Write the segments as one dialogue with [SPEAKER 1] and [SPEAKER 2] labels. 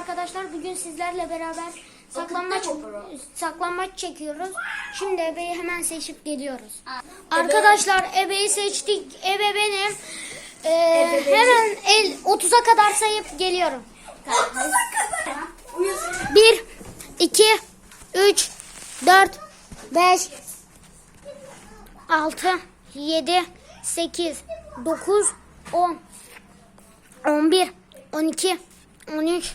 [SPEAKER 1] arkadaşlar bugün sizlerle beraber saklanmaç saklanmaç çekiyoruz. Şimdi ebeyi hemen seçip geliyoruz. Arkadaşlar ebeyi seçtik. Ebe benim. Ee, hemen el 30'a kadar sayıp geliyorum. 1 2 3 4 5 6 7 8 9 10 11 12 13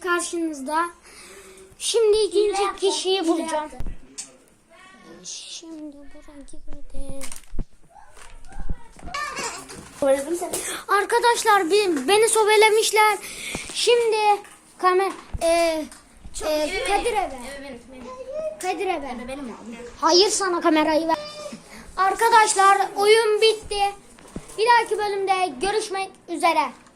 [SPEAKER 1] karşınızda. Şimdi ikinci hile kişiyi bulacağım. Şimdi buraya girdi. Arkadaşlar beni sobelemişler. Şimdi kamer e, Çok e, Kadir eve. Kadir eve. benim abi. Hayır sana kamerayı ver. Arkadaşlar oyun bitti. Bir dahaki bölümde görüşmek üzere.